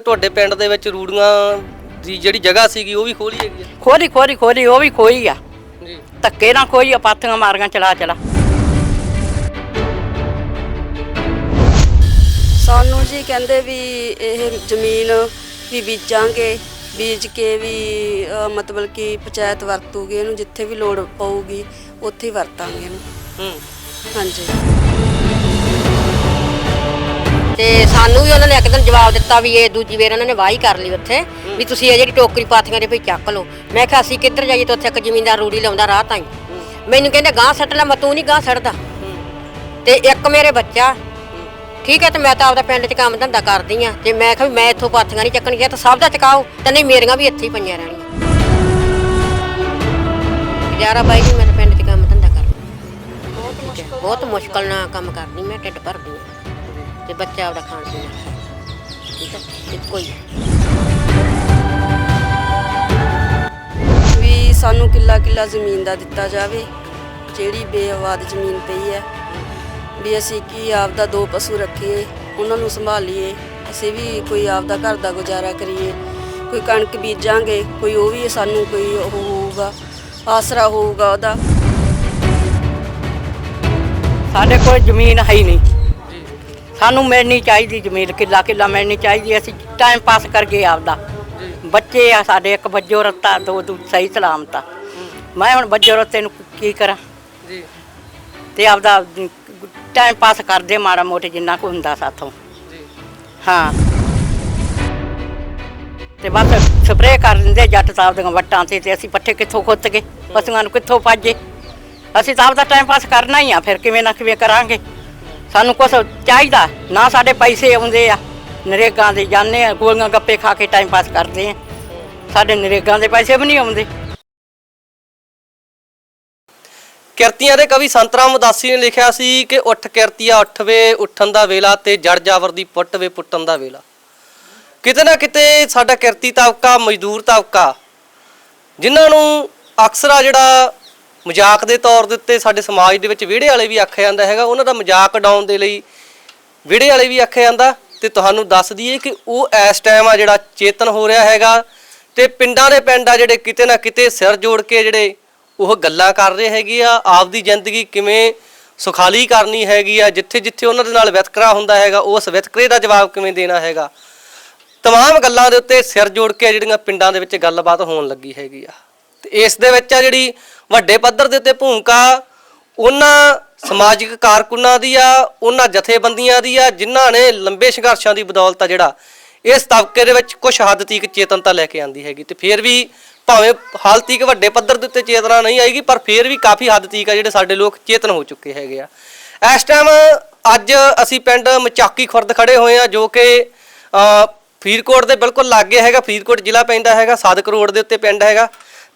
ਤੁਹਾਡੇ ਪਿੰਡ ਦੇ ਵਿੱਚ ਰੂੜੀਆਂ ਦੀ ਜਿਹੜੀ ਜਗ੍ਹਾ ਸੀਗੀ ਉਹ ਵੀ ਖੋਲੀ ਹੈਗੀ ਆ? ਖੋਰੀ ਖੋਰੀ ਖੋਰੀ ਉਹ ਵੀ ਖੋਈ ਆ। ਜੀ। ਧੱਕੇ ਨਾਲ ਖੋਈ ਆ ਪਾਥੀਆਂ ਮਾਰੀਆਂ ਚਲਾ ਚਲਾ। ਸਾਨੂੰ ਜੀ ਕਹਿੰਦੇ ਵੀ ਇਹ ਜ਼ਮੀਨ ਵੀ ਬੀਜਾਂਗੇ ਬੀਜ ਕੇ ਵੀ ਮਤਲਬ ਕਿ ਪੰਚਾਇਤ ਵਰਤੂਗੀ ਇਹਨੂੰ ਜਿੱਥੇ ਵੀ ਲੋੜ ਪਊਗੀ ਉੱਥੇ ਹੀ ਵਰਤਾਂਗੇ ਇਹਨੂੰ। ਹੂੰ। ਹਾਂਜੀ। ਤੇ ਸਾਨੂੰ ਵੀ ਉਹਨਾਂ ਨੇ ਇੱਕ ਦਿਨ ਜਵਾਬ ਦਿੱਤਾ ਵੀ ਇਹ ਦੂਜੀ ਵੇਰ ਉਹਨਾਂ ਨੇ ਵਾਹੀ ਕਰ ਲਈ ਉੱਥੇ, ਵੀ ਤੁਸੀਂ ਇਹ ਜਿਹੜੀ ਟੋਕਰੀ ਪਾਥੀਆਂ ਦੇ ਭਈ ਚੱਕ ਲਓ। ਮੈਂ ਕਿਹਾ, ਅਸੀਂ ਕਿੱਧਰ ਜਾਈਏ ਤੇ ਉੱਥੇ ਇੱਕ ਜ਼ਮੀਨਦਾਰ ਰੂੜੀ ਲਾਉਂਦਾ ਰਾਹ ਤਾਈ। ਮੈਨੂੰ ਕਹਿੰਦੇ ਗਾਂ ਸੱਟ ਲੈ, ਮੈਂ ਤੂੰ ਨਹੀਂ ਗਾਂ ਸੱਟਦਾ ਤੇ ਇੱਕ ਮੇਰੇ ਬੱਚਾ, ਠੀਕ ਹੈ, ਤੇ ਮੈਂ ਤਾਂ ਆਪਦਾ ਪਿੰਡ 'ਚ ਕੰਮ ਧੰਦਾ ਕਰਦੀ ਆ ਤੇ ਮੈਂ ਕਿਹਾ ਵੀ ਮੈਂ ਇੱਥੋਂ ਪਾਥੀਆਂ ਨਹੀਂ ਚੱਕਣਗੀਆਂ ਤਾਂ ਸਭ ਦਾ ਚਕਾਓ, ਤੇ ਨਹੀਂ ਮੇਰੀਆਂ ਵੀ ਇੱਥੇ ਹੀ ਪਈਆਂ ਰਹਿਣੀਆਂ। ਗੁਜ਼ਾਰਾ ਬਾਈ ਜੀ, ਮੈਂ ਤਾਂ ਪਿੰਡ 'ਚ ਕੰਮ ਧੰਦਾ ਕਰਦੀ ਬਹੁਤ ਮੁਸ਼ਕਲ ਨਾਲ ਕੰਮ ਕਰਦੀ, ਮੈਂ ਢਿੱਡ ਭਰਦੀ ਆ ਤੇ ਬੱਚਾ ਆਪਦਾ ਖਾਣ ਪੀਣ ਠੀਕ ਹੈ ਇੱਕੋ ਹੀ ਵੀ ਸਾਨੂੰ ਕਿੱਲਾ ਕਿੱਲਾ ਜ਼ਮੀਨ ਦਾ ਦਿੱਤਾ ਜਾਵੇ ਜਿਹੜੀ ਬੇਆਬਾਦ ਜ਼ਮੀਨ ਪਈ ਹੈ। ਵੀ ਅਸੀਂ ਕੀ ਆਪਦਾ ਦੋ ਪਸ਼ੂ ਰੱਖੀਏ ਉਹਨਾਂ ਨੂੰ ਸੰਭਾਲੀਏ ਅਸੀਂ ਵੀ ਕੋਈ ਆਪਦਾ ਘਰ ਦਾ ਗੁਜ਼ਾਰਾ ਕਰੀਏ। ਕੋਈ ਕਣਕ ਬੀਜਾਂਗੇ ਕੋਈ ਉਹ ਵੀ ਸਾਨੂੰ ਕੋਈ ਉਹ ਹੋਊਗਾ ਆਸਰਾ ਹੋਊਗਾ ਉਹਦਾ। ਸਾਡੇ ਕੋਲ ਜ਼ਮੀਨ ਹੈ ਹੀ ਨਹੀਂ। ਸਾਨੂੰ ਮਿਲਣੀ ਚਾਹੀਦੀ ਜ਼ਮੀਨ ਕਿੱਲਾ ਕਿੱਲਾ ਮਿਲਣੀ ਚਾਹੀਦੀ ਅਸੀਂ ਟਾਈਮ ਪਾਸ ਕਰਗੇ ਆਪਦਾ। ਬੱਚੇ ਆ ਸਾਡੇ ਇੱਕ ਬੱਜੋ ਰੱਤਾ ਦੋ ਦੂ ਸਹੀ ਸਲਾਮਤ ਆ। ਮੈਂ ਹੁਣ ਬੱਜੋ ਰੱਤੇ ਨੂੰ ਕੀ ਕਰਾਂ? ਜੀ। ਤੇ ਆਪਦਾ ਟਾਈਮ ਪਾਸ ਕਰਦੇ ਮਾੜਾ ਮੋਟੇ ਜਿੰਨਾ ਕੁ ਹੁੰਦਾ ਸਾਥੋਂ। ਜੀ। ਹਾਂ। ਤੇ ਬਸ ਸਪਰੇਅ ਕਰ ਦਿੰਦੇ ਜੱਟ ਸਾਹਿਬ ਦੀਆਂ ਵੱਟਾਂ ਤੇ ਤੇ ਅਸੀਂ ਪੱਠੇ ਕਿੱਥੋਂ ਖੁੱਤ ਗਏ? ਪਸ਼ੂਆਂ ਨੂੰ ਕਿੱਥੋਂ ਪਾਜੇ? ਅਸੀਂ ਤਾਂ ਆਪਦਾ ਟਾਈਮ ਪਾਸ ਕਰਨਾ ਹੀ ਆ ਫਿਰ ਕਿਵੇਂ ਨਾ ਕਿਵੇਂ ਕਰਾਂਗੇ। ਸਾਨੂੰ ਕੁਛ ਚਾਹੀਦਾ, ਨਾ ਸਾਡੇ ਪੈਸੇ ਆਉਂਦੇ ਆ। ਨਰੇਗਾ ਦੇ ਜਾਂਦੇ ਆ, ਗੋਲੀਆਂ ਗੱਪੇ ਖਾ ਕੇ ਟਾਈਮ ਪਾਸ ਕਰਦੇ ਆ। ਸਾਡੇ ਨਰੇਗਾ ਦੇ ਪੈਸੇ ਵੀ ਨਹੀਂ ਆਉਂਦੇ। ਕਿਰਤੀਆਂ ਦੇ ਕਵੀ ਸੰਤਰਾਮ ਉਦਾਸੀ ਨੇ ਲਿਖਿਆ ਸੀ ਕਿ ਉੱਠ ਕਿਰਤੀਆ ਉੱਠਵੇ ਉੱਠਣ ਦਾ ਵੇਲਾ ਤੇ ਜੜ ਜਾਵਰ ਦੀ ਪੁੱਟਵੇ ਪੁੱਟਣ ਦਾ ਵੇਲਾ। ਕਿਤੇ ਨਾ ਕਿਤੇ ਸਾਡਾ ਕਿਰਤੀ ਤਬਕਾ ਮਜ਼ਦੂਰ ਤਬਕਾ ਜਿਨ੍ਹਾਂ ਨੂੰ ਅਕਸਰ ਆ ਜਿਹੜਾ ਮਜ਼ਾਕ ਦੇ ਤੌਰ ਦੇ ਉੱਤੇ ਸਾਡੇ ਸਮਾਜ ਦੇ ਵਿੱਚ ਵਿਹੜੇ ਵਾਲੇ ਵੀ ਆਖਿਆ ਜਾਂਦਾ ਹੈਗਾ, ਉਹਨਾਂ ਦਾ ਮਜ਼ਾਕ ਉਡਾਉਣ ਦੇ ਲਈ ਵਿਹੜੇ ਵਾਲੇ ਵੀ ਆਖਿਆ ਜਾਂਦਾ ਤੇ ਤੁਹਾਨੂੰ ਦੱਸ ਦਈਏ ਕਿ ਉਹ ਇਸ ਟਾਈਮ ਆ ਜਿਹੜਾ ਚੇਤਨ ਹੋ ਰਿਹਾ ਹੈਗਾ ਤੇ ਪਿੰਡਾਂ ਦੇ ਪਿੰਡ ਆ ਜਿਹੜੇ ਕਿਤੇ ਨਾ ਕਿਤੇ ਸਿਰ ਜੋੜ ਕੇ ਜਿਹੜੇ ਉਹ ਗੱਲਾਂ ਕਰ ਰਹੇ ਹੈਗੇ ਆ, ਆਪਦੀ ਜ਼ਿੰਦਗੀ ਕਿਵੇਂ ਸੁਖਾਲੀ ਕਰਨੀ ਹੈਗੀ ਆ, ਜਿੱਥੇ ਜਿੱਥੇ ਉਹਨਾਂ ਦੇ ਨਾਲ ਵਿਤਕਰਾ ਹੁੰਦਾ ਹੈਗਾ, ਉਸ ਵਿਤਕਰੇ ਦਾ ਜਵਾਬ ਕਿਵੇਂ ਦੇਣਾ ਹੈਗਾ। ਤਮਾਮ ਗੱਲਾਂ ਦੇ ਉੱਤੇ ਸਿਰ ਜੋੜ ਕੇ ਜਿਹੜੀਆਂ ਪਿੰਡਾਂ ਦੇ ਵਿੱਚ ਗੱਲਬਾਤ ਹੋਣ ਲੱਗੀ ਹੈਗੀ ਆ। ਤੇ ਇਸ ਦੇ ਵਿੱਚ ਆ ਜਿਹੜੀ ਵੱਡੇ ਪੱਧਰ ਦੇ ਉੱਤੇ ਭੂਮਿਕਾ ਉਹਨਾਂ ਸਮਾਜਿਕ ਕਾਰਕੁਨਾਂ ਦੀ ਆ, ਉਹਨਾਂ ਜਥੇਬੰਦੀਆਂ ਦੀ ਆ, ਜਿਨ੍ਹਾਂ ਨੇ ਲੰਬੇ ਸੰਘਰਸ਼ਾਂ ਦੀ ਬਦੌਲਤ ਆ ਜਿਹੜਾ ਇਸ ਤਬਕੇ ਦੇ ਵਿੱਚ ਕੁਝ ਹੱਦ ਤੀਕ ਚੇਤਨਤਾ ਲੈ ਕੇ ਆਂਦੀ ਹੈਗੀ ਤੇ ਫਿਰ ਵੀ ਭਾਵੇਂ ਹਾਲ ਤੀਕ ਵੱਡੇ ਪੱਧਰ ਦੇ ਉੱਤੇ ਚੇਤਨਾ ਨਹੀਂ ਆਏਗੀ, ਪਰ ਫਿਰ ਵੀ ਕਾਫੀ ਹੱਦ ਤੀਕ ਆ ਜਿਹੜੇ ਸਾਡੇ ਲੋਕ ਚੇਤਨ ਹੋ ਚੁੱਕੇ ਹੈਗੇ ਆ। ਇਸ ਟਾਈਮ ਅੱਜ ਅਸੀਂ ਪਿੰਡ ਮਚਾਕੀ ਖੁਰਦ ਖੜੇ ਹੋਏ ਆ, ਜੋ ਕਿ ਫਰੀਦਕੋਟ ਦੇ ਬਿਲਕੁਲ ਲਾਗੇ ਹੈਗਾ, ਫਰੀਦਕੋਟ ਜ਼ਿਲ੍ਹਾ ਪੈਂਦਾ ਹੈਗਾ, ਸਾਦਕ ਰੋਡ ਦੇ ਉੱਤੇ ਪਿੰਡ ਹੈਗਾ।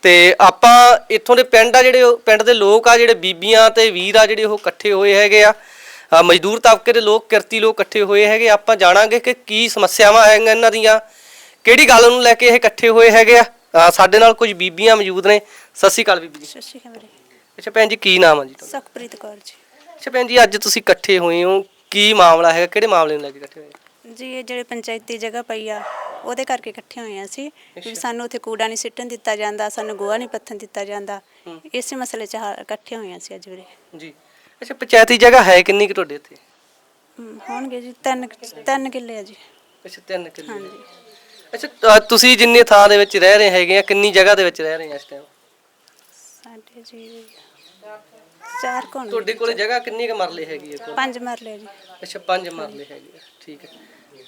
ਤੇ ਆਪਾਂ ਇੱਥੋਂ ਦੇ ਪਿੰਡ ਆ ਜਿਹੜੇ ਪਿੰਡ ਦੇ ਲੋਕ ਆ ਜਿਹੜੇ ਬੀਬੀਆਂ ਤੇ ਵੀਰ ਆ ਜਿਹੜੇ ਉਹ ਇਕੱਠੇ ਹੋਏ ਹੈਗੇ ਆ। ਮਜ਼ਦੂਰ ਤਬਕੇ ਦੇ ਲੋਕ ਕਿਰਤੀ ਲੋਕ ਇਕੱਠੇ ਹੋਏ ਹੈਗੇ। ਆਪਾਂ ਜਾਣਾਂਗੇ ਕਿ ਕੀ ਸਮੱਸਿਆਵਾਂ ਹੈਗੀਆਂ ਇਹਨਾਂ ਦੀਆਂ ਕਿਹੜੀ ਗੱਲ ਨੂੰ ਲੈ ਕੇ ਇਹ ਇਕੱਠੇ ਹੋਏ ਹੈਗੇ ਆ ਸਾਡੇ ਨਾਲ ਕੁਝ ਬੀਬੀਆਂ ਮੌਜੂਦ ਨੇ। ਸਤਿ ਸ਼੍ਰੀ ਅਕਾਲ ਬੀਬੀ ਜੀ। ਸਤਿ ਸ਼੍ਰੀ ਅਕਾਲ ਵੀਰੇ। ਅੱਛਾ ਭੈਣ ਜੀ ਕੀ ਨਾਮ ਆ ਜੀ ਤੁਹਾਡਾ? ਸੁਖਪ੍ਰੀਤ ਕੌਰ ਜੀ। ਅੱਛਾ ਭੈਣ ਜੀ ਅੱਜ ਤੁਸੀਂ ਇਕੱਠੇ ਹੋਏ ਹੋ। ਕੀ ਮਾਮਲਾ ਹੈਗਾ? ਕਿਹੜੇ ਮਾਮਲੇ ਨੂੰ ਲੈ ਕੇ ਇਕੱਠੇ ਹੋਏ? ਜੀ ਇਹ ਜਿਹੜੇ ਪੰਚਾਇਤੀ ਜਗ੍ਹਾ ਪਈ ਆ ਉਹਦੇ ਕਰਕੇ ਇਕੱਠੇ ਹੋਏ ਆ ਅਸੀਂ। ਵੀ ਸਾਨੂੰ ਉੱਥੇ ਕੂੜਾ ਨਹੀਂ ਸਿੱਟਣ ਦਿੱਤਾ ਜਾਂਦਾ ਸਾਨੂੰ ਗੋਹਾ ਨਹੀਂ ਪੱਥਣ ਦਿੱਤਾ ਜਾਂਦਾ। ਇਸੇ ਮਸਲੇ 'ਚ ਹਾ- ਇਕੱਠੇ ਹੋਏ ਆ ਅਸੀਂ ਅੱਜ ਵੀਰੇ। ਜੀ। ਅੱਛਾ ਪੰਚਾਇਤੀ ਜਗ੍ਹਾ ਹੈ ਕਿੰਨੀ ਕਿ ਤੁਹਾਡੇ ਇੱਥੇ? ਹਮ, ਹੋਣਗੇ ਜੀ ਤਿੰਨ ਤਿੰਨ ਕਿੱਲੇ ਆ ਜੀ। ਅੱਛਾ ਤਿੰਨ ਕਿੱਲੇ ਹਾਂਜੀ। ਅੱਛਾ ਤੁਸੀਂ ਜਿੰਨੇ ਥਾਂ ਦੇ ਵਿੱਚ ਰਹਿ ਰਹੇ ਹੈਗੇ ਆ ਕਿੰਨੀ ਜਗ੍ਹਾ ਦੇ ਵਿੱਚ ਰਹਿ ਰਹੇ ਆ ਇਸ ਟਾਈਮ ਸਾਡੇ ਜੀ ਚਾਰ ਕੋਣ ਤੁਹਾਡੇ ਕੋਲੇ ਜਗ੍ਹਾ ਕਿੰਨੀ ਕੁ ਮਰਲੇ ਹੈਗੀ ਹੈ ਪੰਜ ਮਰਲੇ ਜੀ। ਅੱਛਾ ਪੰਜ ਮਰਲੇ ਹੈਗੇ ਆ ਠੀਕ ਹੈ।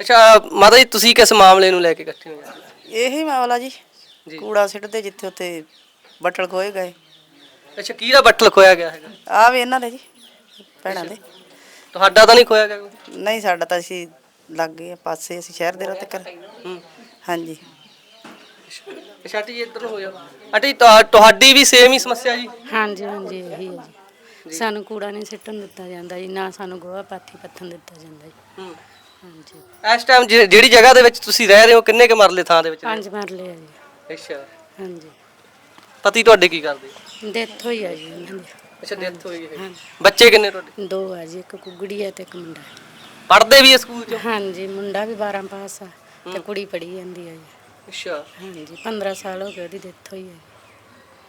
ਅੱਛਾ ਮਾਤਾ ਜੀ ਤੁਸੀਂ ਕਿਸ ਮਾਮਲੇ ਨੂੰ ਲੈ ਕੇ ਇਕੱਠੇ ਹੋਏ ਆ ਇਹੀ ਮਾਮਲਾ ਜੀ। ਜੀ। ਕੂੜਾ ਸਿੱਟਦੇ ਜਿੱਥੇ ਉੱਥੇ ਬੱਟਲ ਖੋਏ ਗਏ। ਅੱਛਾ ਕਿਹਦਾ ਬੱਟਲ ਖੋਇਆ ਗਿਆ ਹੈਗਾ? ਆ ਵੀ ਇਹਨਾਂ ਦੇ ਜੀ ਭੈਣਾਂ ਦੇ। ਤੁਹਾਡਾ ਤਾਂ ਨਹੀਂ ਖੋਇਆ ਗਿਆ ਕੋਈ? ਨਹੀਂ ਸਾਡਾ ਤਾਂ ਅਸੀਂ ਲੱਗ ਗਏ ਆ ਪਾਸੇ ਅਸੀਂ ਸ਼ਹਿਰ ਦੇ ਰੋਤੇ ਕਰ ਹੂੰ। ਹਾਂਜੀ। ਅੱਛਾ ਆਂਟੀ ਜੀ ਇੱਧਰ ਨੂੰ ਹੋ ਜਾਓ। ਆਂਟੀ ਤੁਹਾ- ਤੁਹਾਡੀ ਵੀ ਸੇਮ ਹੀ ਸਮੱਸਿਆ ਜੀ? ਹਾਂਜੀ ਹਾਂਜੀ ਇਹੀ ਹੈ ਜੀ। ਸਾਨੂੰ ਕੂੜਾ ਨਹੀਂ ਸਿੱਟਣ ਦਿੱਤਾ ਜਾਂਦਾ ਜੀ ਨਾ ਸਾਨੂੰ ਗੋਹਾ ਪਾਥੀ ਪੱਥਣ ਦਿੱਤਾ ਜਾਂਦਾ ਜੀ। ਹੂੰ। ਹਾਂਜੀ। ਇਸ ਟਾਈਮ ਜਿਹੜੀ ਜਗ੍ਹਾ ਦੇ ਵਿੱਚ ਤੁਸੀਂ ਰਹਿ ਰਹੇ ਹੋ ਕਿੰਨੇ ਕੁ ਮਰਲੇ ਥਾਂ ਦੇ ਵਿੱਚ ਪੰਜ ਮਰਲੇ ਆ ਜੀ। ਰਹੇ? ਅੱਛਾ। ਹਾਂਜੀ। ਪਤੀ ਤੁਹਾਡੇ ਕੀ ਕਰਦੇ? ਡੈਥ ਹੋਈ ਆ ਜੀ ਉਹਨਾਂ ਦੀ। ਅੱਛਾ ਡੈਥ ਹੋਈ ਹੈ। ਬੱਚੇ ਕਿੰਨੇ ਤੁਹਾਡੇ? ਦੋ ਆ ਜੀ ਇੱਕ ਕੁਗੜੀ ਹੈ ਤੇ ਇੱਕ ਮੁੰਡਾ। ਪੜ੍ਹਦੇ ਵੀ ਆ ਸਕੂਲ ਚ? ਹਾਂਜੀ ਮੁੰਡਾ ਵੀ 12 ਪਾਸ ਆ ਤੇ ਕੁੜੀ ਪੜੀ ਜਾਂਦੀ ਹੈ ਜੀ। ਅੱਛਾ। ਹਾਂਜੀ 15 ਸਾਲ ਹੋ ਗਏ ਉਹਦੀ ਡੈਥ ਹੋਈ ਹੈ।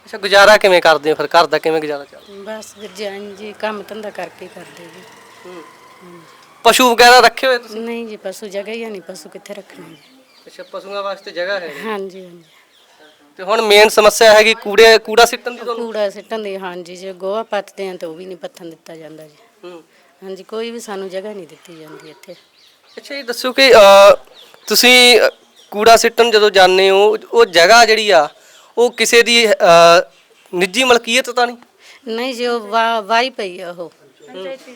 ਅੱਛਾ ਗੁਜ਼ਾਰਾ ਕਿਵੇਂ ਕਰਦੇ ਹੋ ਫਿਰ? ਘਰ ਦਾ ਕਿਵੇਂ ਗੁਜ਼ਾਰਾ ਚੱਲਦਾ? ਬਸ ਵੀਰ ਜੀ ਕੰਮ ਧੰਦਾ ਕਰਕੇ ਹੀ ਕਰਦੇ ਜੀ। ਪਸ਼ੂ ਵਗੈਰਾ ਰੱਖੇ ਹੋਏ ਤੁਸੀਂ? ਨਹੀਂ ਜੀ ਪਸ਼ੂ ਜਗ੍ਹਾ ਹੀ ਨਹੀਂ ਪਸ਼ੂ ਕਿੱਥੇ ਰੱਖਣੇ ਜੀ। ਅੱਛਾ ਪਸ਼ੂਆਂ ਵਾਸਤੇ ਜਗ੍ਹਾ ਹੈ। ਹਾਂਜੀ ਹਾਂਜੀ। ਤੇ ਹੁਣ ਮੇਨ ਸਮੱਸਿਆ ਹੈਗੀ ਕੂੜੇ ਕੂੜਾ ਸਿੱਟਣ ਦੀ ਤੁਹਾਨੂੰ? ਕੂੜਾ ਸਿੱਟਣ ਦੀ ਹਾਂਜੀ ਜੇ ਗੋਹਾ ਪੱਥਦੇ ਆ ਤਾਂ ਉਹ ਵੀ ਨਹੀਂ ਪੱਥਣ ਦਿੱਤਾ ਜਾਂਦਾ ਜੀ। ਹੂੰ। ਹਾਂਜੀ ਕੋਈ ਵੀ ਸਾਨੂੰ ਜਗ੍ਹਾ ਨਹੀਂ ਦਿੱਤੀ ਜਾਂਦੀ ਇੱਥੇ। ਅੱਛਾ ਇਹ ਦੱਸੋ ਕਿ ਅ, ਤੁਸੀਂ ਅ, ਕੂੜਾ ਸਿੱਟਣ ਜਦੋਂ ਜਾਂਦੇ ਹੋ ਉਹ ਜਗ੍ਹਾ ਜਿਹੜੀ ਆ ਉਹ ਕਿਸੇ ਦੀ ਨਿੱਜੀ ਮਲਕੀਅਤ ਤਾਂ ਨਹੀਂ? ਨਹੀਂ ਜੀ ਉਹ ਵਾ- ਵਾਹੀ ਪਈ ਆ ਉਹ।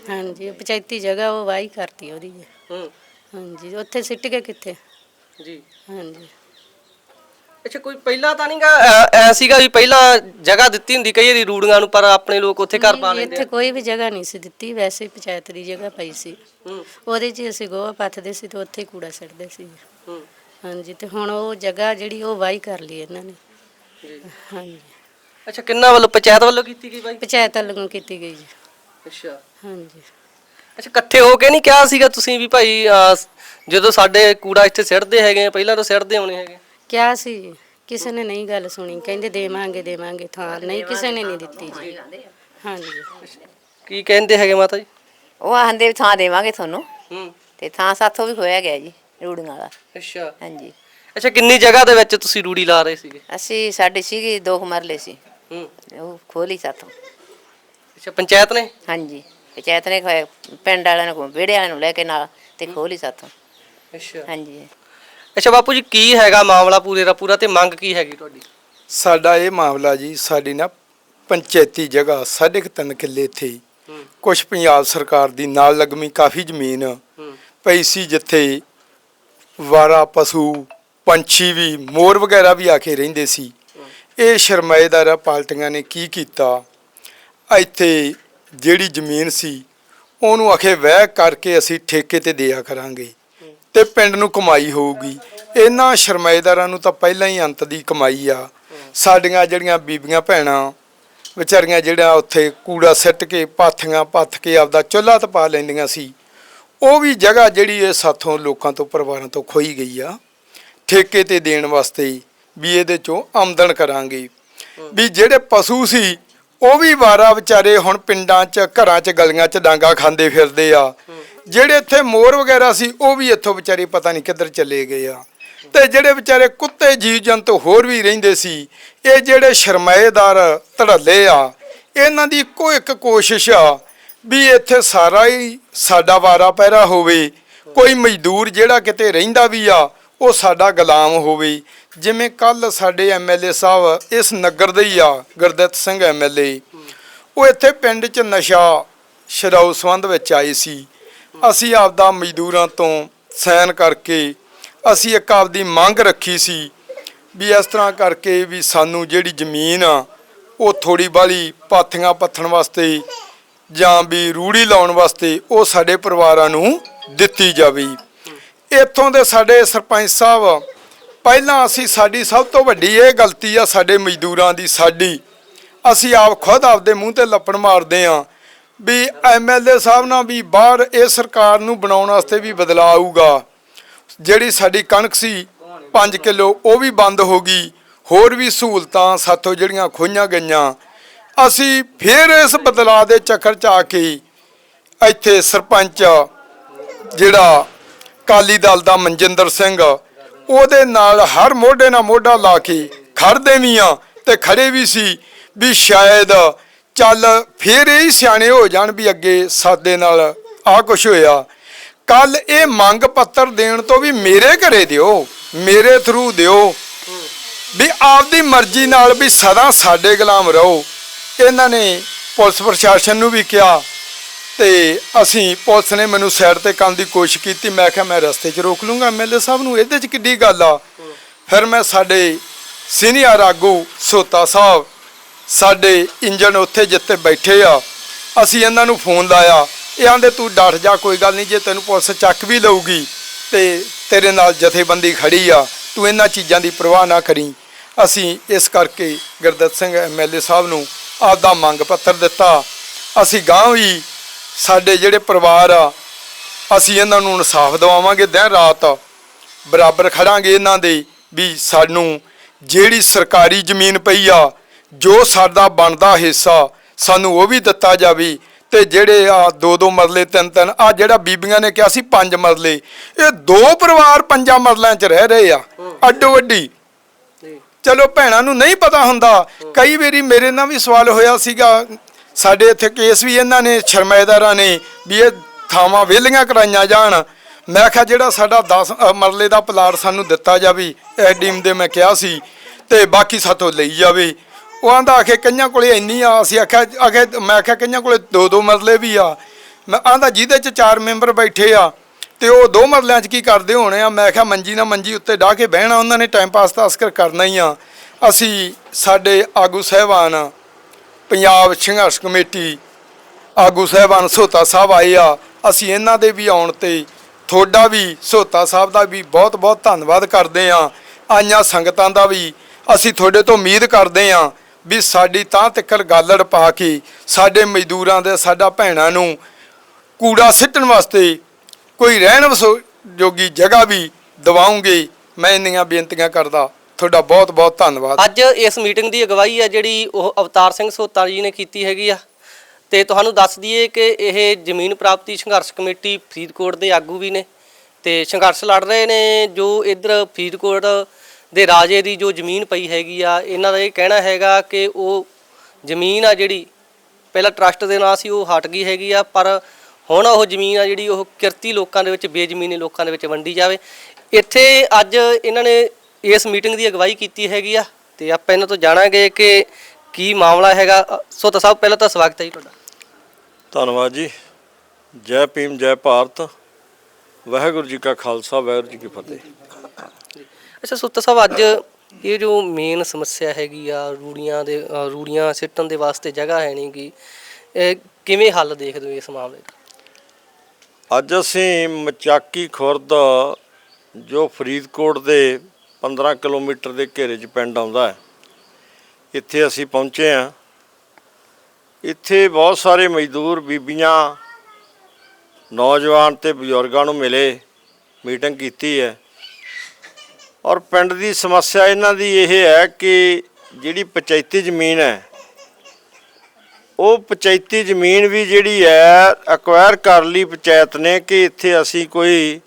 ਹਾਂਜੀ ਉਹ ਪੰਚਾਇਤੀ ਜਗ੍ਹਾ ਉਹ ਵਾਹੀ ਕਰਤੀ ਉਹਦੀ ਹੂੰ। ਹਾਂਜੀ ਉੱਥੇ ਸਿੱਟ ਕੇ ਕਿੱਥੇ? ਜੀ। ਹਾਂਜੀ। ਅੱਛਾ ਕੋਈ ਪਹਿਲਾਂ ਤਾਂ ਨਹੀਂਗਾ ਐ ਸੀਗਾ ਵੀ ਪਹਿਲਾਂ ਜਗ੍ਹਾ ਦਿੱਤੀ ਹੁੰਦੀ ਕਈ ਵਾਰੀ ਰੂੜੀਆਂ ਨੂੰ ਪਰ ਆਪਣੇ ਲੋਕ ਉੱਥੇ ਘਰ ਪਾ ਨਹੀਂ, ਲੈਂਦੇ ਇੱਥੇ ਕੋਈ ਵੀ ਜਗ੍ਹਾ ਨਹੀਂ ਸੀ ਦਿੱਤੀ ਵੈਸੇ ਹੀ ਪੰਚਾਇਤ ਦੀ ਜਗ੍ਹਾ ਪਈ ਸੀ। ਹੂੰ। ਉਹਦੇ 'ਚ ਹੀ ਅਸੀਂ ਗੋਹਾ ਪੱਥਦੇ ਸੀ ਤੇ ਉੱਥੇ ਹੀ ਕੂੜਾ ਸਿੱਟਦੇ ਸੀ। ਹੂੰ। ਹਾਂਜੀ ਤੇ ਹੁਣ ਉਹ ਜਗ੍ਹਾ ਜਿਹੜੀ ਉਹ ਵਾਹੀ ਕਰ ਲਈ ਇਹਨਾਂ ਨੇ। ਜੀ ਹਾਂਜੀ। ਅੱਛਾ ਕਿੰਨਾ ਵੱਲੋਂ ਪੰਚਾਇਤ ਵੱਲੋਂ ਕੀਤੀ ਗਈ ਬਾਈ ਪੰਚਾਇਤ ਵੱਲੋਂ ਕੀਤੀ ਗਈ ਜੀ। ਅੱਛਾ। ਹਾਂਜੀ। ਅੱਛਾ ਇਕੱਠੇ ਹੋ ਕੇ ਨਹੀਂ ਕਿਹਾ ਸੀਗਾ ਤੁਸੀਂ ਵੀ ਭਾਈ ਜਦੋਂ ਸਾਡੇ ਕੂੜਾ ਇੱਥੇ ਸਿੱਟਦੇ ਹੈਗੇ ਆ, ਪਹਿਲਾਂ ਤਾਂ ਸਿੱਟਦੇ ਹੋਣੇ ਹੈਗੇ। ਕਿਹਾ ਸੀ ਜੀ, ਕਿਸੇ ਨੇ ਨਹੀਂ ਗੱਲ ਸੁਣੀ ਕਹਿੰਦੇ ਦੇਵਾਂਗੇ ਦੇਵਾਂਗੇ ਥਾਂ ਨਹੀਂ ਕਿਸੇ ਨੇ ਨਹੀਂ ਦਿੱਤੀ ਜੀ। ਹਾਂਜੀ। ਕੀ ਕਹਿੰਦੇ ਹੈਗੇ ਮਾਤਾ ਜੀ? ਉਹ ਆਂਦੇ ਥਾਂ ਦੇਵਾਂਗੇ ਤੁਹਾਨੂੰ। ਹੂੰ। ਤੇ ਥਾਂ ਸਾਥੋਂ ਵੀ ਖੋਇਆ ਗਿਆ ਜੀ। ਰੂੜੀਆਂ ਵਾਲਾ ਅੱਛਾ। ਹਾਂਜੀ। ਅੱਛਾ ਕਿੰਨੀ ਜਗ੍ਹਾ ਦੇ ਵਿੱਚ ਤੁਸੀਂ ਰੂੜੀ ਲਾ ਰਹੇ ਸੀਗੇ? ਅਸੀਂ ਸਾਡੀ ਸੀਗੀ ਦੋ ਮਰਲੇ ਸੀ। ਹੂੰ। ਉਹ ਖੋਲੀ ਸਾਥੋਂ। ਅੱਛਾ ਪੰਚਾਇਤ ਨੇ? ਹਾਂਜੀ। ਪੰਚਾਇਤ ਨੇ ਖੋਇਆ ਪਿੰਡ ਵਾਲਿਆਂ ਨੂੰ ਵਿਹੜੇ ਵਾਲਿਆਂ ਨੂੰ ਲੈ ਕੇ ਨਾਲ ਤੇ ਖੋਲੀ ਸਾਥੋਂ। ਅੱਛਾ। ਹਾਂਜੀ। ਅੱਛਾ ਬਾਪੂ ਜੀ ਕੀ ਹੈਗਾ ਮਾਮਲਾ ਪੂਰੇ ਦਾ ਪੂਰਾ ਤੇ ਮੰਗ ਕੀ ਹੈਗੀ ਤੁਹਾਡੀ? ਸਾਡਾ ਇਹ ਮਾਮਲਾ ਜੀ ਸਾਡੀ ਨਾ ਪੰਚਾਇਤੀ ਜਗ੍ਹਾ ਸਾਢੇ ਕੁ ਤਿੰਨ ਕਿੱਲੇ ਇੱਥੇ ਹੂੰ। ਕੁਝ ਪੰਜਾਬ ਸਰਕਾਰ ਦੀ ਨਾਲ ਲੱਗਮੀ ਕਾਫੀ ਜ਼ਮੀਨ ਹੂੰ। ਪਈ ਸੀ ਜਿੱਥੇ ਵਾਰਾ, ਪਸ਼ੂ, ਪੰਛੀ ਵੀ, ਮੋਰ ਵਗੈਰਾ ਵੀ ਆ ਕੇ ਰਹਿੰਦੇ ਸੀ। ਇਹ ਸ਼ਰਮਾਏਦਾਰ ਪਾਲਟੀਆਂ ਨੇ ਕੀ ਕੀਤਾ? ਇੱਥੇ ਜਿਹੜੀ ਜ਼ਮੀਨ ਸੀ, ਉਹਨੂੰ ਆਖੇ ਵਹਿ ਕਰਕੇ ਅਸੀਂ ਠੇਕੇ ਤੇ ਦਿਆ ਕਰਾਂਗੇ ਤੇ ਪਿੰਡ ਨੂੰ ਕਮਾਈ ਹੋਊਗੀ। ਇਹਨਾਂ ਸ਼ਰਮਾਏਦਾਰਾਂ ਨੂੰ ਤਾਂ ਪਹਿਲਾਂ ਹੀ ਅੰਤ ਦੀ ਕਮਾਈ ਆ। ਸਾਡੀਆਂ ਜਿਹੜੀਆਂ ਬੀਬੀਆਂ ਭੈਣਾਂ, ਵਿਚਾਰੀਆਂ ਜਿਹੜਾ ਉੱਥੇ ਕੂੜਾ ਸਿੱਟ ਕੇ, ਪਾਥੀਆਂ ਪੱਥ ਕੇ ਆਪਦਾ ਚੁੱਲ੍ਹਾ ਤਪਾ ਲੈਂਦੀਆਂ ਸੀ ਉਹ ਵੀ ਜਗ੍ਹਾ ਜਿਹੜੀ ਇਹ ਸਾਥੋਂ ਲੋਕਾਂ ਤੋਂ, ਪਰਿਵਾਰਾਂ ਤੋਂ ਖੋਈ ਗਈ ਆ। ਠੇਕੇ ਤੇ ਦੇਣ ਵਾਸਤੇ ਵੀ ਇਹਦੇ ਚੋਂ ਆਮਦਨ ਕਰਾਂਗੇ। ਵੀ ਜਿਹੜੇ ਪਸ਼ੂ ਸੀ, ਉਹ ਵੀ ਵਾਰਾ ਵਿਚਾਰੇ ਹੁਣ ਪਿੰਡਾਂ 'ਚ, ਘਰਾਂ 'ਚ, ਗਲੀਆਂ 'ਚ ਡਾਂਗਾ ਖਾਂਦੇ ਫਿਰਦੇ ਆ। ਜਿਹੜੇ ਇੱਥੇ ਮੋਰ ਵਗੈਰਾ ਸੀ, ਉਹ ਵੀ ਇੱਥੋਂ ਵਿਚਾਰੇ ਪਤਾ ਨਹੀਂ ਕਿੱਧਰ ਚਲੇ ਗਏ ਆ। ਤੇ ਜਿਹੜੇ ਵਿਚਾਰੇ ਕੁੱਤੇ ਜੀਵ ਜੰਤੂ ਹੋਰ ਵੀ ਰਹਿੰਦੇ ਸੀ, ਇਹ ਜਿਹੜੇ ਸ਼ਰਮਾਏਦਾਰ ਧੜੱਲੇ ਆ, ਇਹਨਾਂ ਦੀ ਇੱਕੋ ਇੱਕ ਕੋਸ਼ਿਸ਼ ਆ ਵੀ ਇੱਥੇ ਸਾਰਾ ਹੀ ਸਾਡਾ ਵਾਰਾ ਪਹਿਰਾ ਹੋਵੇ, ਕੋਈ ਮਜ਼ਦੂਰ ਜਿਹੜਾ ਕਿਤੇ ਰਹਿੰਦਾ ਵੀ ਆ, ਉਹ ਸਾਡਾ ਗੁਲਾਮ ਹੋਵੇ। ਜਿਵੇਂ ਕੱਲ ਸਾਡੇ ਐਮਐਲਏ ਸਾਹਿਬ ਇਸ ਨਗਰ ਦੇ ਹੀ ਆ, ਗੁਰਦਿੱਤ ਸਿੰਘ ਐਮਐਲਏ ਉਹ ਇੱਥੇ ਪਿੰਡ 'ਚ ਨਸ਼ਾ ਛਡਾਊ ਸੰਬੰਧ ਵਿੱਚ ਆਏ ਸੀ। ਅਸੀਂ ਆਪਦਾ ਮਜ਼ਦੂਰਾਂ ਤੋਂ ਸਾਈਨ ਕਰਕੇ ਅਸੀਂ ਇੱਕ ਆਪਦੀ ਮੰਗ ਰੱਖੀ ਸੀ ਵੀ ਇਸ ਤਰ੍ਹਾਂ ਕਰਕੇ ਵੀ ਸਾਨੂੰ ਜਿਹੜੀ ਜ਼ਮੀਨ ਆ, ਉਹ ਥੋੜੀ ਬਾਲੀ ਪਾਥੀਆਂ ਪੱਥਣ ਵਾਸਤੇ ਜਾਂ ਵੀ ਰੂੜੀ ਲਾਉਣ ਵਾਸਤੇ ਉਹ ਸਾਡੇ ਪਰਿਵਾਰਾਂ ਨੂੰ ਦਿੱਤੀ ਜਾਵੇ। ਇੱਥੋਂ ਦੇ ਸਾਡੇ ਸਰਪੰਚ ਸਾਹਿਬ, ਪਹਿਲਾਂ ਅਸੀਂ ਸਾਡੀ ਸਭ ਤੋਂ ਵੱਡੀ ਇਹ ਗਲਤੀ ਆ ਸਾਡੇ ਮਜ਼ਦੂਰਾਂ ਦੀ ਸਾਡੀ। ਅਸੀਂ ਆਪ ਖੁਦ ਆਪਦੇ ਮੂੰਹ ਤੇ ਲੱਪੜ ਮਾਰਦੇ ਆ ਵੀ ਐਮਐਲਏ ਸਾਹਿਬ ਨਾਲ ਵੀ ਬਾਹਰ ਇਹ ਸਰਕਾਰ ਨੂੰ ਬਣਾਉਣ ਵਾਸਤੇ ਵੀ ਬਦਲਾਅ ਆਊਗਾ। ਜਿਹੜੀ ਸਾਡੀ ਕਣਕ ਸੀ 5 ਕਿਲੋ ਉਹ ਵੀ ਬੰਦ ਹੋ ਗਈ। ਹੋਰ ਵੀ ਸਹੂਲਤਾਂ ਸਾਥੋਂ ਜਿਹੜੀਆਂ ਖੋਈਆਂ ਗਈਆਂ। ਅਸੀਂ ਫਿਰ ਇਸ ਬਦਲਾਅ ਦੇ ਚੱਕਰ ਚ ਆ ਕੇ ਇੱਥੇ ਸਰਪੰਚ ਜਿਹੜਾ ਕਾਲੀ ਦਲ ਦਾ ਮਨਜਿੰਦਰ ਸਿੰਘ, ਉਹਦੇ ਨਾਲ ਹਰ ਮੋਢੇ ਨਾਲ ਮੋਢਾ ਲਾ ਕੇ ਖੜਦੇ ਵੀ ਆ ਤੇ ਖੜੇ ਵੀ ਸੀ ਵੀ ਸ਼ਾਇਦ ਚੱਲ ਫਿਰ ਇਹ ਸਿਆਣੇ ਹੋ ਜਾਣ ਵੀ ਅੱਗੇ ਸਾਦੇ ਨਾਲ ਆ ਕੁਛ ਹੋਇਆ। ਕੱਲ ਇਹ ਮੰਗ ਪੱਤਰ ਦੇਣ ਤੋਂ ਵੀ ਮੇਰੇ ਘਰੇ ਦਿਓ, ਮੇਰੇ ਥਰੂ ਦਿਓ। ਵੀ ਆਪਦੀ ਮਰਜ਼ੀ ਨਾਲ ਵੀ ਸਦਾ ਸਾਡੇ ਗੁਲਾਮ ਰਹੋ। ਇਹਨਾਂ ਨੇ ਪੁਲਿਸ ਪ੍ਰਸ਼ਾਸਨ ਨੂੰ ਵੀ ਕਿਹਾ ਤੇ ਅਸੀਂ ਪੁਲਿਸ ਨੇ ਮੈਨੂੰ ਸਾਈਡ ਤੇ ਕਰਨ ਦੀ ਕੋਸ਼ਿਸ਼ ਕੀਤੀ। ਮੈਂ ਕਿਹਾ, ਮੈਂ ਰਸਤੇ 'ਚ ਰੋਕ ਲੂੰਗਾ। ਐਮਐਲਏ ਸਾਹਿਬ ਨੂੰ ਇਹਦੇ 'ਚ ਕਿੱਡੀ ਗੱਲ ਆ? ਫਿਰ ਮੈਂ ਸਾਡੇ ਸੀਨੀਅਰ ਆਗੂ ਸੋਤਾ ਸਾਹਿਬ, ਸਾਡੇ ਇੰਜਨ ਉੱਥੇ ਜਿੱਥੇ ਬੈਠੇ ਆ, ਅਸੀਂ ਇਹਨਾਂ ਨੂੰ ਫੋਨ ਲਾਇਆ। ਇਹ ਆਂਦੇ, ਤੂੰ ਡਟ ਜਾ, ਕੋਈ ਗੱਲ ਨਹੀਂ, ਜੇ ਤੈਨੂੰ ਪੁਲਿਸ ਚੱਕ ਵੀ ਲਊਗੀ ਤੇ ਤੇਰੇ ਨਾਲ ਜਥੇਬੰਦੀ ਖੜੀ ਆ, ਤੂੰ ਇਹਨਾਂ ਚੀਜ਼ਾਂ ਦੀ ਪਰਵਾਹ ਨਾ ਕਰੀ। ਅਸੀਂ ਇਸ ਕਰਕੇ ਗੁਰਦਿੱਤ ਸਿੰਘ ਐਮਐਲਏ ਸਾਹਿਬ ਨੂੰ ਆਪਦਾ ਮੰਗ ਪੱਤਰ ਦਿੱਤਾ। ਅਸੀਂ ਗਾਂ ਵੀ ਸਾਡੇ ਜਿਹੜੇ ਪਰਿਵਾਰ ਆ, ਅਸੀਂ ਇਹਨਾਂ ਨੂੰ ਇਨਸਾਫ ਦਿਵਾਵਾਂਗੇ ਦਿਨ ਰਾਤ। ਬਰਾਬਰ ਖੜਾਂਗੇ ਇਹਨਾਂ ਦੇ ਵੀ ਸਾਨੂੰ ਜਿਹੜੀ ਸਰਕਾਰੀ ਜ਼ਮੀਨ ਪਈ ਆ, ਜੋ ਸਾਡਾ ਬਣਦਾ ਹਿੱਸਾ, ਸਾਨੂੰ ਉਹ ਵੀ ਦਿੱਤਾ ਜਾਵੇ। ਤੇ ਜਿਹੜੇ ਆ ਦੋ ਦੋ ਮਰਲੇ, ਤਿੰਨ ਤਿੰਨ ਆ ਜਿਹੜਾ ਬੀਬੀਆਂ ਨੇ ਕਿਹਾ ਸੀ ਪੰਜ ਮਰਲੇ, ਇਹ ਦੋ ਪਰਿਵਾਰ ਪੰਜਾਂ ਮਰਲਿਆਂ 'ਚ ਰਹਿ ਰਹੇ ਆ, ਅੱਡੋ ਅੱਡੀ। ਚਲੋ ਭੈਣਾਂ ਨੂੰ ਨਹੀਂ ਪਤਾ ਹੁੰਦਾ। ਕਈ ਵਾਰੀ ਮੇਰੇ ਨਾਲ ਵੀ ਸਵਾਲ ਹੋਇਆ ਸੀਗਾ। ਸਾਡੇ ਇੱਥੇ ਕੇਸ ਵੀ ਇਹਨਾਂ ਨੇ ਸ਼ਰਮਾਇਦਾਰਾਂ ਨੇ, ਵੀ ਇਹ ਥਾਵਾਂ ਵਿਹਲੀਆਂ ਕਰਾਈਆਂ ਜਾਣ। ਮੈਂ ਕਿਹਾ ਜਿਹੜਾ ਸਾਡਾ 10 ਮਰਲੇ ਦਾ ਪਲਾਟ ਸਾਨੂੰ ਦਿੱਤਾ ਜਾਵੇ ਐਡੀਮ ਦੇ ਮੈਂ ਕਿਹਾ ਸੀ ਤੇ ਬਾਕੀ ਸਾਤੋਂ ਲਈ ਜਾਵੇ। ਉਹ ਆਂਦਾ ਆਖੇ ਕਈਆਂ ਕੋਲੇ ਇੰਨੀ ਆ, ਅਸੀਂ ਆਖਿਆ, ਆਖੇ ਮੈਂ ਆਖਿਆ ਕਈਆਂ ਕੋਲੇ ਦੋ ਦੋ ਮਰਲੇ ਵੀ ਆ। ਮੈਂ ਆਂਦਾ ਜਿਹਦੇ ਚ ਚਾਰ ਮੈਂਬਰ ਬੈਠੇ ਆ ਤੇ ਉਹ ਦੋ ਮਰਲਿਆਂ 'ਚ ਕੀ ਕਰਦੇ ਹੋਣੇ ਆ? ਮੈਂ ਕਿਹਾ ਮੰਜੀ ਨਾ ਮੰਜੀ ਉੱਤੇ ਢਾ ਕੇ ਬਹਿਣਾ, ਉਹਨਾਂ ਨੇ ਟਾਈਮ ਪਾਸ ਤਾਂ ਅਸਕਰ ਕਰਨਾ ਹੀ ਆ। ਅਸੀਂ ਸਾਡੇ ਆਗੂ ਸਹਿਬਾਨ, ਪੰਜਾਬ ਸੰਘਰਸ਼ ਕਮੇਟੀ ਆਗੂ ਸਹਿਬਾਨ ਸੋਤਾ ਸਾਹਿਬ ਆਏ ਆ। ਅਸੀਂ ਇਹਨਾਂ ਦੇ ਵੀ ਆਉਣ ਤੇ ਤੁਹਾਡਾ ਵੀ, ਸੋਤਾ ਸਾਹਿਬ ਦਾ ਵੀ ਬਹੁਤ ਬਹੁਤ ਧੰਨਵਾਦ ਕਰਦੇ ਆ। ਆਈਆਂ ਸੰਗਤਾਂ ਦਾ ਵੀ ਅਸੀਂ ਤੁਹਾਡੇ ਤੋਂ ਉਮੀਦ ਕਰਦੇ ਆ ਵੀ ਸਾਡੀ ਤਾਂ ਤਿੱਕਰ ਗਾਲੜ ਪਾ ਕੇ ਸਾਡੇ ਮਜ਼ਦੂਰਾਂ ਦੇ, ਸਾਡਾ ਭੈਣਾਂ ਨੂੰ ਕੂੜਾ ਸਿੱਟਣ ਵਾਸਤੇ ਕੋਈ ਰਹਿਣ ਵਸੋ ਜੋਗੀ ਜਗ੍ਹਾ ਵੀ ਦਿਵਾਉਂਗੇ, ਮੈਂ ਇੰਨੀਆਂ ਬੇਨਤੀਆਂ ਕਰਦਾ। ਤੁਹਾਡਾ ਬਹੁਤ ਬਹੁਤ ਧੰਨਵਾਦ। ਅੱਜ ਇਸ ਮੀਟਿੰਗ ਦੀ ਅਗਵਾਈ ਹੈ ਜਿਹੜੀ ਉਹ ਅਵਤਾਰ ਸਿੰਘ ਸੋਤਾ ਜੀ ਨੇ ਕੀਤੀ ਹੈਗੀ ਆ। ਤੇ ਤੁਹਾਨੂੰ ਦੱਸ ਦਈਏ ਕਿ ਇਹ ਜ਼ਮੀਨ ਪ੍ਰਾਪਤੀ ਸੰਘਰਸ਼ ਕਮੇਟੀ ਫਰੀਦਕੋਟ ਦੇ ਆਗੂ ਵੀ ਨੇ। ਤੇ ਸੰਘਰਸ਼ ਲੜ ਰਹੇ ਨੇ ਜੋ ਇਧਰ ਫਰੀਦਕੋਟ ਦੇ ਰਾਜੇ ਦੀ ਜੋ ਜ਼ਮੀਨ ਪਈ ਹੈਗੀ ਆ, ਇਹਨਾਂ ਦਾ ਇਹ ਕਹਿਣਾ ਹੈਗਾ ਕਿ ਉਹ ਜ਼ਮੀਨ ਆ ਜਿਹੜੀ, ਪਹਿਲਾਂ ਟਰਸਟ ਦੇ ਨਾਂ ਸੀ, ਉਹ ਹਟ ਗਈ ਹੈਗੀ ਆ। ਪਰ ਹੁਣ ਉਹ ਜ਼ਮੀਨ ਆ ਜਿਹੜੀ ਉਹ ਕਿਰਤੀ ਲੋਕਾਂ ਦੇ ਵਿੱਚ ਬੇਜ਼ਮੀਨੇ ਲੋਕਾਂ ਦੇ ਵਿੱਚ ਵੰਡੀ ਜਾਵੇ। ਇੱਥੇ ਅੱਜ ਇਹਨਾਂ ਨੇ ਇਸ ਮੀਟਿੰਗ ਦੀ ਅਗਵਾਈ ਕੀਤੀ ਹੈਗੀ ਆ ਤੇ ਆਪਾਂ ਇਹਨਾਂ ਤੋਂ ਜਾਣਾਂਗੇ ਕਿ ਕੀ ਮਾਮਲਾ ਹੈਗਾ। ਅ, ਸੋਤਾ ਸਾਹਿਬ ਪਹਿਲਾਂ ਤਾਂ ਸਵਾਗਤ ਹੈ ਜੀ ਤੁਹਾਡਾ। ਧੰਨਵਾਦ ਜੀ। ਜੈ ਭੀਮ ਜੈ ਭਾਰਤ। ਵਾਹਿਗੁਰੂ ਜੀ ਕਾ ਖਾਲਸਾ ਵਾਹਿਗੁਰੂ ਜੀ ਕੀ ਫਤਿਹ। ਅੱਛਾ ਸੋਤਾ ਸਾਹਿਬ ਅੱਜ ਇਹ ਜੋ ਮੇਨ ਸਮੱਸਿਆ ਹੈਗੀ ਆ ਰੂੜੀਆਂ ਦੇ ਰੂੜੀਆਂ ਸਿੱਟਣ ਦੇ ਵਾਸਤੇ ਜਗ੍ਹਾ ਹੈ ਨਹੀਂਗੀ ਇਹ ਕਿਵੇਂ ਹੱਲ ਦੇਖਦੇ ਹੋ ਇਸ ਮਾਮਲੇ ਦਾ? ਅੱਜ ਅਸੀਂ ਮਚਾਕੀ ਖੁਰਦ, ਜੋ ਫਰੀਦਕੋਟ ਦੇ 15 ਕਿਲੋਮੀਟਰ ਦੇ ਘੇਰੇ 'ਚ ਪਿੰਡ ਆਉਂਦਾ ਹੈ, ਇੱਥੇ ਅਸੀਂ ਪਹੁੰਚੇ ਹਾਂ। ਇੱਥੇ ਬਹੁਤ ਸਾਰੇ ਮਜ਼ਦੂਰ, ਬੀਬੀਆਂ, ਨੌਜਵਾਨ ਤੇ ਬਜ਼ੁਰਗਾਂ ਨੂੰ ਮਿਲੇ, ਮੀਟਿੰਗ ਕੀਤੀ ਹੈ। ਔਰ ਪਿੰਡ ਦੀ ਸਮੱਸਿਆ ਇਹਨਾਂ ਦੀ ਇਹ ਹੈ ਕਿ ਜਿਹੜੀ ਪੰਚਾਇਤੀ ਜ਼ਮੀਨ ਹੈ ਉਹ ਪੰਚਾਇਤੀ ਜ਼ਮੀਨ ਵੀ ਜਿਹੜੀ ਹੈ ਅਕਵਾਇਰ ਕਰ ਲਈ ਪੰਚਾਇਤ ਨੇ ਕਿ ਇੱਥੇ ਅਸੀਂ ਕੋਈ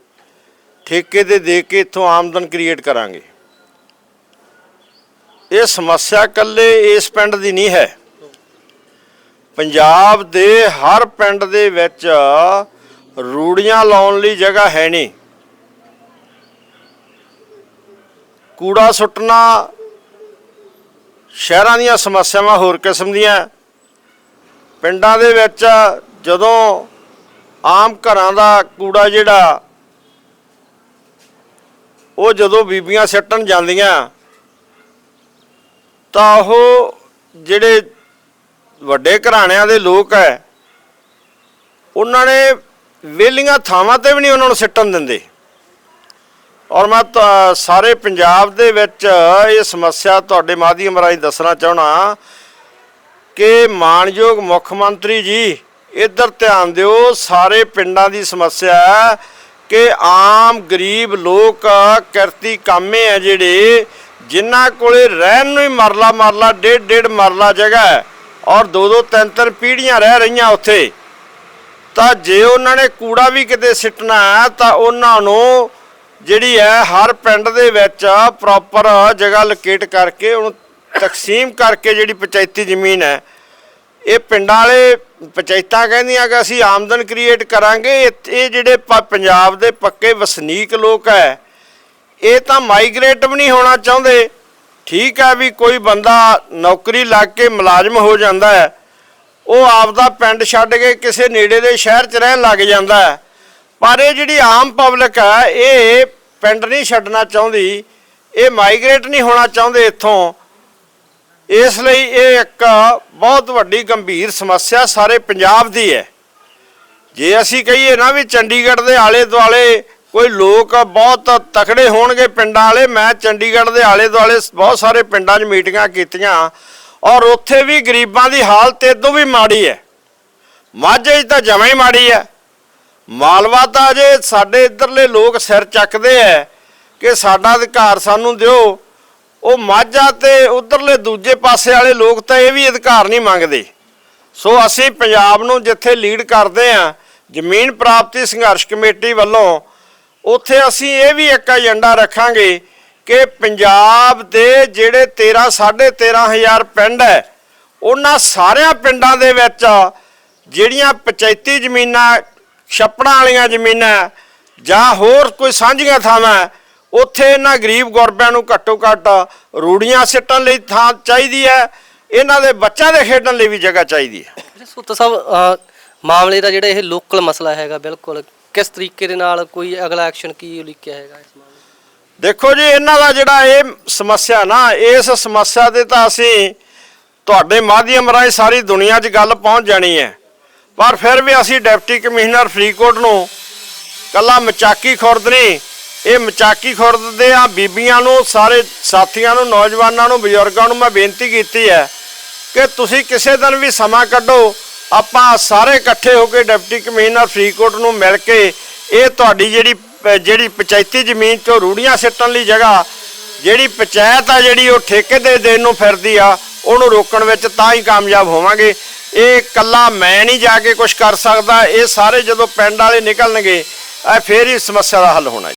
ਠੇਕੇ ਤੇ ਦੇ ਕੇ ਇੱਥੋਂ ਆਮਦਨ ਕ੍ਰੀਏਟ ਕਰਾਂਗੇ। ਇਹ ਸਮੱਸਿਆ ਇਕੱਲੇ ਇਸ ਪਿੰਡ ਦੀ ਨਹੀਂ ਹੈ। ਪੰਜਾਬ ਦੇ ਹਰ ਪਿੰਡ ਦੇ ਵਿੱਚ ਰੂੜੀਆਂ ਲਾਉਣ ਲਈ ਜਗ੍ਹਾ ਹੈ ਨਹੀਂ। ਕੂੜਾ ਸੁੱਟਣਾ ਸ਼ਹਿਰਾਂ ਦੀਆਂ ਸਮੱਸਿਆਵਾਂ ਹੋਰ ਕਿਸਮ ਦੀਆਂ। ਪਿੰਡਾਂ ਦੇ ਵਿੱਚ ਜਦੋਂ ਆਮ ਘਰਾਂ ਦਾ ਕੂੜਾ ਜਿਹੜਾ, ਉਹ ਜਦੋਂ ਬੀਬੀਆਂ ਸਿੱਟਣ ਜਾਂਦੀਆਂ, ਤਾਂ ਉਹ ਜਿਹੜੇ ਵੱਡੇ ਘਰਾਣਿਆਂ ਦੇ ਲੋਕ ਹੈ, ਉਹਨਾਂ ਨੇ ਵੇਲੀਆਂ ਥਾਵਾਂ ਤੇ ਵੀ ਨਹੀਂ ਉਹਨਾਂ ਨੂੰ ਸਿੱਟਣ ਦਿੰਦੇ। ਔਰ ਮੈਂ ਤਾਂ ਸਾਰੇ ਪੰਜਾਬ ਦੇ ਵਿੱਚ ਇਹ ਸਮੱਸਿਆ ਤੁਹਾਡੇ ਮਾਧਿਅਮ ਰਾਹੀਂ ਦੱਸਣਾ ਚਾਹਣਾ ਕਿ ਮਾਨਯੋਗ ਮੁੱਖ ਮੰਤਰੀ ਜੀ, ਇੱਧਰ ਧਿਆਨ ਦਿਓ, ਸਾਰੇ ਪਿੰਡਾਂ ਦੀ ਸਮੱਸਿਆ ਹੈ ਕਿ ਆਮ ਗਰੀਬ ਲੋਕ ਕਿਰਤੀ ਕਾਮੇ ਆ ਜਿਹੜੇ, ਜਿਨ੍ਹਾਂ ਕੋਲੇ ਰਹਿਣ ਨੂੰ ਹੀ ਮਰਲਾ ਮਰਲਾ, ਡੇਢ ਡੇਢ ਮਰਲਾ ਜਗ੍ਹਾ ਹੈ ਔਰ ਦੋ ਦੋ ਤਿੰਨ ਤਿੰਨ ਪੀੜ੍ਹੀਆਂ ਰਹਿ ਰਹੀਆਂ ਉੱਥੇ। ਤਾਂ ਜੇ ਉਹਨਾਂ ਨੇ ਕੂੜਾ ਵੀ ਕਿਤੇ ਸਿੱਟਣਾ ਹੈ, ਤਾਂ ਉਹਨਾਂ ਨੂੰ ਜਿਹੜੀ ਹੈ, ਹਰ ਪਿੰਡ ਦੇ ਵਿੱਚ ਪ੍ਰੋਪਰ ਜਗ੍ਹਾ ਲੋਕੇਟ ਕਰਕੇ ਉਹਨੂੰ ਤਕਸੀਮ ਕਰਕੇ ਜਿਹੜੀ ਪੰਚਾਇਤੀ ਜ਼ਮੀਨ ਹੈ, ਇਹ ਪਿੰਡਾਂ ਵਾਲੇ ਪੰਚਾਇਤਾਂ ਕਹਿੰਦੀਆਂ ਕਿ ਅਸੀਂ ਆਮਦਨ ਕ੍ਰੀਏਟ ਕਰਾਂਗੇ, ਇਹ ਇਹ ਜਿਹੜੇ ਪ- ਪੰਜਾਬ ਦੇ ਪੱਕੇ ਵਸਨੀਕ ਲੋਕ ਹੈ, ਇਹ ਤਾਂ ਮਾਈਗ੍ਰੇਟ ਵੀ ਨਹੀਂ ਹੋਣਾ ਚਾਹੁੰਦੇ। ਠੀਕ ਹੈ ਵੀ ਕੋਈ ਬੰਦਾ ਨੌਕਰੀ ਲੱਗ ਕੇ ਮੁਲਾਜ਼ਮ ਹੋ ਜਾਂਦਾ ਹੈ, ਉਹ ਆਪਦਾ ਪਿੰਡ ਛੱਡ ਕੇ ਕਿਸੇ ਨੇੜੇ ਦੇ ਸ਼ਹਿਰ 'ਚ ਰਹਿਣ ਲੱਗ ਜਾਂਦਾ ਹੈ। ਪਰ ਇਹ ਜਿਹੜੀ ਆਮ ਪਬਲਿਕ ਹੈ, ਇਹ ਪਿੰਡ ਨਹੀਂ ਛੱਡਣਾ ਚਾਹੁੰਦੀ, ਇਹ ਮਾਈਗ੍ਰੇਟ ਨਹੀਂ ਹੋਣਾ ਚਾਹੁੰਦੇ ਇੱਥੋਂ। ਇਸ ਲਈ ਇਹ ਇੱਕ ਬਹੁਤ ਵੱਡੀ ਗੰਭੀਰ ਸਮੱਸਿਆ ਸਾਰੇ ਪੰਜਾਬ ਦੀ ਹੈ। ਜੇ ਅਸੀਂ ਕਹੀਏ ਨਾ ਵੀ ਚੰਡੀਗੜ੍ਹ ਦੇ ਆਲੇ ਦੁਆਲੇ ਕੋਈ ਲੋਕ ਬਹੁਤ ਤਕੜੇ ਹੋਣਗੇ ਪਿੰਡਾਂ ਵਾਲੇ, ਮੈਂ ਚੰਡੀਗੜ੍ਹ ਦੇ ਆਲੇ ਦੁਆਲੇ ਬਹੁਤ ਸਾਰੇ ਪਿੰਡਾਂ 'ਚ ਮੀਟਿੰਗਾਂ ਕੀਤੀਆਂ ਔਰ ਉੱਥੇ ਵੀ ਗਰੀਬਾਂ ਦੀ ਹਾਲਤ ਇਦੋਂ ਵੀ ਮਾੜੀ ਹੈ। ਮਾਝੇ 'ਚ ਤਾਂ ਜਮਾਂ ਹੀ ਮਾੜੀ ਹੈ। ਮਾਲਵਾ ਤਾਂ ਅਜੇ ਸਾਡੇ ਇੱਧਰਲੇ ਲੋਕ ਸਿਰ ਚੱਕਦੇ ਐ ਕਿ ਸਾਡਾ ਅਧਿਕਾਰ ਸਾਨੂੰ ਦਿਓ। ਉਹ ਮਾਝਾ ਤੇ ਉਧਰਲੇ ਦੂਜੇ ਪਾਸੇ ਵਾਲੇ ਲੋਕ ਤਾਂ ਇਹ ਵੀ ਅਧਿਕਾਰ ਨਹੀਂ ਮੰਗਦੇ। ਸੋ ਅਸੀਂ ਪੰਜਾਬ ਨੂੰ ਜਿੱਥੇ ਲੀਡ ਕਰਦੇ ਆ ਜ਼ਮੀਨ ਪ੍ਰਾਪਤੀ ਸੰਘਰਸ਼ ਕਮੇਟੀ ਵੱਲੋਂ, ਉੱਥੇ ਅਸੀਂ ਇਹ ਵੀ ਇੱਕ ਏਜੰਡਾ ਰੱਖਾਂਗੇ ਕਿ ਪੰਜਾਬ ਦੇ ਜਿਹੜੇ 13 13500 ਪਿੰਡ ਹੈ, ਉਹਨਾਂ ਸਾਰਿਆਂ ਪਿੰਡਾਂ ਦੇ ਵਿੱਚ ਜਿਹੜੀਆਂ ਪੰਚਾਇਤੀ ਜ਼ਮੀਨਾਂ, ਛੱਪੜਾਂ ਵਾਲੀਆਂ ਜ਼ਮੀਨਾਂ ਜਾਂ ਹੋਰ ਕੋਈ ਸਾਂਝੀਆਂ ਥਾਵਾਂ ਉੱਥੇ ਇਹਨਾਂ ਗਰੀਬ ਗੁਰਬਿਆਂ ਨੂੰ ਘੱਟੋ ਘੱਟ ਰੂੜੀਆਂ ਸਿੱਟਣ ਲਈ ਥਾਂ ਚਾਹੀਦੀ ਹੈ ਇਹਨਾਂ ਦੇ ਬੱਚਿਆਂ ਦੇ ਖੇਡਣ ਲਈ ਵੀ ਜਗ੍ਹਾ ਚਾਹੀਦੀ ਹੈ ਸੁੱਤਾ ਸਾਹਿਬ ਮਾਮਲੇ ਦਾ ਜਿਹੜਾ ਇਹ ਲੋਕਲ ਮਸਲਾ ਹੈਗਾ ਬਿਲਕੁਲ ਕਿਸ ਤਰੀਕੇ ਦੇ ਨਾਲ ਕੋਈ ਅਗਲਾ ਐਕਸ਼ਨ ਕੀ ਉਲੀਕਿਆ ਹੈਗਾ ਇਸ ਮਾਮਲੇ? ਦੇਖੋ ਜੀ ਇਹਨਾਂ ਦਾ ਜਿਹੜਾ ਇਹ ਸਮੱਸਿਆ ਨਾ ਇਸ ਸਮੱਸਿਆ ਦੇ ਤਾਂ ਅਸੀਂ ਤੁਹਾਡੇ ਮਾਧਿਅਮ ਰਾਹੀਂ ਸਾਰੀ ਦੁਨੀਆ 'ਚ ਗੱਲ ਪਹੁੰਚ ਜਾਣੀ ਹੈ ਪਰ ਫਿਰ ਵੀ ਅਸੀਂ ਡਿਪਟੀ ਕਮਿਸ਼ਨਰ ਫਰੀਦਕੋਟ ਨੂੰ ਕੱਲਾ ਮਚਾਕੀ ਖੁਰਦ ਨਹੀਂ ਇਹ ਮਚਾਕੀ ਖੁਰਦ ਦੇ ਆ ਬੀਬੀਆਂ ਨੂੰ, ਸਾਰੇ ਸਾਥੀਆਂ ਨੂੰ, ਨੌਜਵਾਨਾਂ ਨੂੰ, ਬਜ਼ੁਰਗਾਂ ਨੂੰ ਮੈਂ ਬੇਨਤੀ ਕੀਤੀ ਹੈ ਕਿ ਤੁਸੀਂ ਕਿਸੇ ਦਿਨ ਵੀ ਸਮਾਂ ਕੱਢੋ, ਆਪਾਂ ਸਾਰੇ ਇਕੱਠੇ ਹੋ ਕੇ ਡਿਪਟੀ ਕਮਿਸ਼ਨਰ ਫਰੀਦਕੋਟ ਨੂੰ ਮਿਲ ਕੇ ਇਹ ਤੁਹਾਡੀ ਜਿਹੜੀ ਜਿਹੜੀ ਪੰਚਾਇਤੀ ਜ਼ਮੀਨ ਚੋਂ ਰੂੜੀਆਂ ਸਿੱਟਣ ਲਈ ਜਗ੍ਹਾ, ਜਿਹੜੀ ਪੰਚਾਇਤ ਆ ਜਿਹੜੀ ਉਹ ਠੇਕੇ ਦੇ ਦੇਣ ਨੂੰ ਫਿਰਦੀ ਆ, ਉਹਨੂੰ ਰੋਕਣ ਵਿੱਚ ਤਾਂ ਹੀ ਕਾਮਯਾਬ ਹੋਵਾਂਗੇ। ਇਹ ਇਕੱਲਾ ਮੈਂ ਨਹੀਂ ਜਾ ਕੇ ਕੁਝ ਕਰ ਸਕਦਾ, ਇਹ ਸਾਰੇ ਜਦੋਂ ਪਿੰਡ ਵਾਲੇ ਨਿਕਲਣਗੇ, ਇਹ ਫੇਰ ਹੀ ਸਮੱਸਿਆ ਦਾ ਹੱਲ ਹੋਣਾ